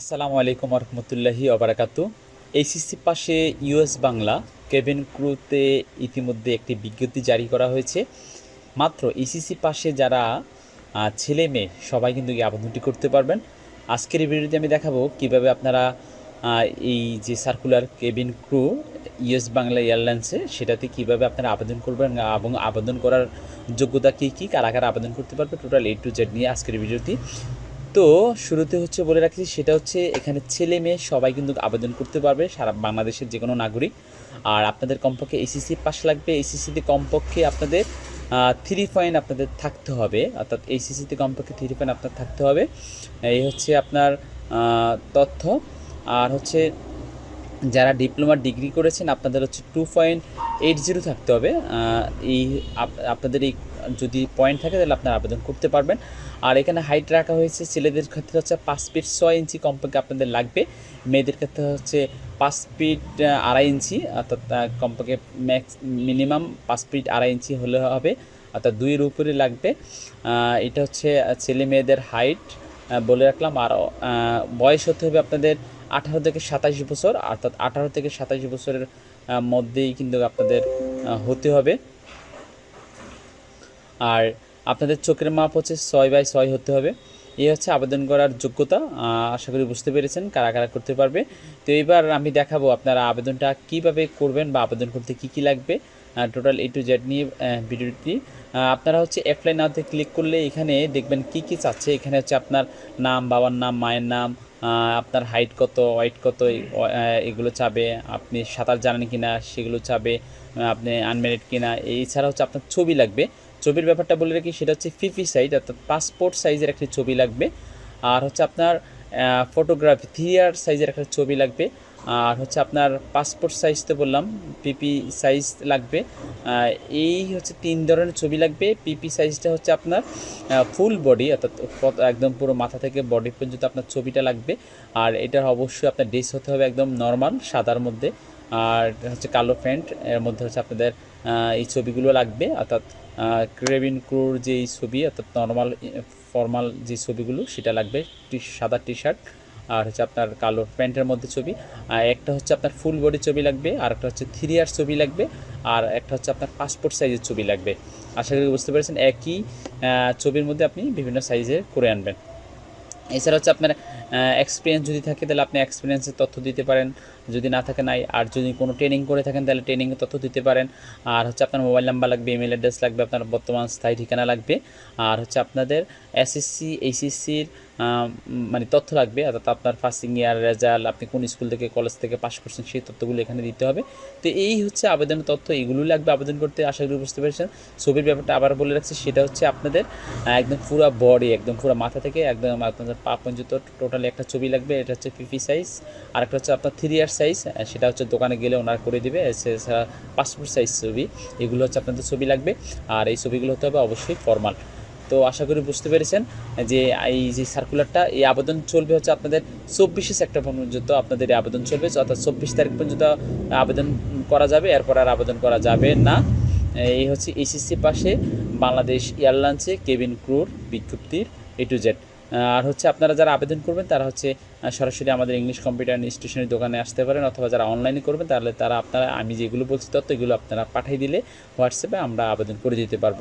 আসসালামু আলাইকুম রহমতুল্লাহি অবরাকাতু এইচএসসি পাশে ইউএস বাংলা কেবিন ক্রুতে ইতিমধ্যে একটি বিজ্ঞপ্তি জারি করা হয়েছে। মাত্র এইচএসসি পাশে যারা ছেলে মেয়ে, সবাই কিন্তু এই আবেদনটি করতে পারবেন। আজকের ভিডিওতে আমি দেখাবো কীভাবে আপনারা এই যে circular cabin crew, US Bangla এয়ারলাইন্সে, সেটাতে কীভাবে আপনারা আবেদন করবেন এবং আবেদন করার যোগ্যতা কী কী, কারা কারা আবেদন করতে পারবে, টোটাল এ টু জেড নিয়ে আজকের ভিডিওটি। তো শুরুতে হচ্ছে বলে রাখি, সেটা হচ্ছে এখানে ছেলে মেয়ে সবাই কিন্তু আবেদন করতে পারবে, সারা বাংলাদেশের যে কোনো নাগরিক। আর আপনাদের কমপক্ষে এসিসি পাস লাগবে এসিসিতে কমপক্ষে আপনাদের থ্রি পয়েন্ট আপনাদের থাকতে হবে। অর্থাৎ এসিসিতে কমপক্ষে থ্রি পয়েন্ট আপনার থাকতে হবে। এই হচ্ছে আপনার তথ্য। আর হচ্ছে যারা ডিপ্লোমা ডিগ্রি করেছেন, আপনাদের হচ্ছে টু পয়েন্ট এইট জিরো থাকতে হবে। এই আপনাদের এই, যদি পয়েন্ট থাকে, তাহলে আপনারা আবেদন করতে পারবেন। আর এখানে হাইট রাখা হয়েছে, ছেলেদের ক্ষেত্রে হচ্ছে পাঁচ ফিট ছয় ইঞ্চি কমপক্ষে আপনাদের লাগবে। মেয়েদের ক্ষেত্রে হচ্ছে পাঁচ ফিট আড়াই ইঞ্চি অর্থাৎ কমপক্ষে ম্যাক্স মিনিমাম পাঁচ ফিট আড়াই ইঞ্চি হলে হবে, অর্থাৎ দুইয়ের উপরে লাগবে। এটা হচ্ছে ছেলে মেয়েদের হাইট বলে রাখলাম। আর বয়স হতে হবে আপনাদের আঠারো থেকে সাতাশ বছর, অর্থাৎ আঠারো থেকে সাতাশ বছরের মধ্যেই কিন্তু আপনাদের হতে হবে। আর আপনাদের চোখের মাপ হচ্ছে ছয় বাই ছয় হতে হবে। এই হচ্ছে আবেদন করার যোগ্যতা আশা করি বুঝতে পেরেছেন কারা কারা করতে পারবে। তো এইবার আমি দেখাবো আপনারা আবেদনটা কীভাবে করবেন বা আবেদন করতে কি কি লাগবে টোটাল এ টু জেড নিয়ে ভিডিওটি। আপনারা হচ্ছে অ্যাপ্লাই নাওতে ক্লিক করলে এখানে দেখবেন কি কি চাচ্ছে। এখানে হচ্ছে আপনার নাম, বাবার নাম, মায়ের নাম আপনার হাইট কত ওয়েট কত এগুলো চাবে, আপনি সাঁতার জানেন কি না সেগুলো চাবে আপনি আনমেরিড কিনা এছাড়া হচ্ছে আপনার ছবি লাগবে। ছবির ব্যাপারটা বলে রাখি, সেটা হচ্ছে ফিফি সাইজ অর্থাৎ পাসপোর্ট সাইজের একটি ছবি লাগবে। আর হচ্ছে আপনার ফটোগ্রাফি থ্রি সাইজের একটা ছবি লাগবে। আর হচ্ছে আপনার পাসপোর্ট সাইজ তো বললাম পিপি সাইজ লাগবে। এই হচ্ছে তিন ধরনের ছবি লাগবে। পিপি সাইজটা হচ্ছে আপনার ফুল বডি অর্থাৎ একদম পুরো মাথা থেকে বডি পর্যন্ত আপনার ছবিটা লাগবে। আর এটার অবশ্যই আপনার ড্রেস হতে হবে একদম নর্মাল সাদার মধ্যে। আর হচ্ছে কালো প্যান্ট, এর মধ্যে হচ্ছে আপনাদের এই ছবিগুলো লাগবে। অর্থাৎ ক্রেভিন ক্রুর যে ছবি, অর্থাৎ নর্মাল ফর্মাল যে ছবিগুলো, সেটা লাগবে টি সাদা টি শার্ট আর হচ্ছে আপনার কালো প্যান্টের মধ্যে ছবি। আর একটা হচ্ছে আপনার ফুল বডি ছবি লাগবে, আর একটা হচ্ছে থ্রি আর ছবি লাগবে, আর একটা হচ্ছে আপনার পাসপোর্ট সাইজের ছবি লাগবে। আশা করি বুঝতে পেরেছেন, একই ছবির মধ্যে আপনি বিভিন্ন সাইজে করে আনবেন। এছাড়া হচ্ছে আপনার এক্সপিরিয়েন্স যদি থাকে, তাহলে আপনি এক্সপিরিয়েন্সের তথ্য দিতে পারেন। যদি না থাকে নাই আর যদি কোনো ট্রেনিং করে থাকেন, তাহলে ট্রেনিংয়ের তথ্য দিতে পারেন। আর হচ্ছে আপনার মোবাইল নাম্বার লাগবে ইমেল অ্যাড্রেস লাগবে, আপনার বর্তমান স্থায়ী ঠিকানা লাগবে। আর হচ্ছে আপনাদের এসএসসি এইচএসসির মানে তথ্য লাগবে, অর্থাৎ আপনার ফার্স্টিং ইয়ার রেজাল্ট আপনি কোন স্কুল থেকে কলেজ থেকে পাস করছেন, সেই তথ্যগুলো এখানে দিতে হবে। তো এই হচ্ছে আবেদনের তথ্য, এগুলো লাগবে আবেদন করতে, আশা করি বুঝতে পেরেছেন। ছবির ব্যাপারটা আবার বলে রাখছি, সেটা হচ্ছে আপনাদের একদম পুরো বডি একদম পুরো মাথা থেকে, একদম আপনাদের পা পর্যন্ত টোটালি একটা ছবি লাগবে, এটা হচ্ছে পিপি সাইজ আর একটা হচ্ছে আপনার থ্রি ইয়ার সাইজ সেটা হচ্ছে দোকানে গেলে ওনারা করে দিবে এছাড়া পাসপোর্ট সাইজ ছবি, এগুলো হচ্ছে আপনাদের ছবি লাগবে, আর এই ছবিগুলো হতে হবে অবশ্যই ফর্মাল তো আশা করি বুঝতে পেরেছেন যে এই যে সার্কুলারটা এই আবেদন চলবে হচ্ছে আপনাদের চব্বিশে সেপ্টেম্বর পর্যন্ত আপনাদের এই আবেদন চলবে, অর্থাৎ চব্বিশ তারিখ পর্যন্ত আবেদন করা যাবে, এরপর আর আবেদন করা যাবে না। এই হচ্ছে এসিসি পাশে বাংলাদেশ এয়ারলাইন্সে কেবিন ক্রুর বিজ্ঞপ্তির এ টু জেড আর হচ্ছে আপনারা যারা আবেদন করবেন, তারা হচ্ছে সরাসরি আমাদের ইংলিশ কম্পিউটার স্টেশনের দোকানে আসতে পারেন অথবা যারা অনলাইনে করবেন, তাহলে তারা আপনারা, আমি যেগুলো বলছি তথ্য এগুলো আপনারা পাঠিয়ে দিলে হোয়াটসঅ্যাপে আমরা আবেদন করে দিতে পারব।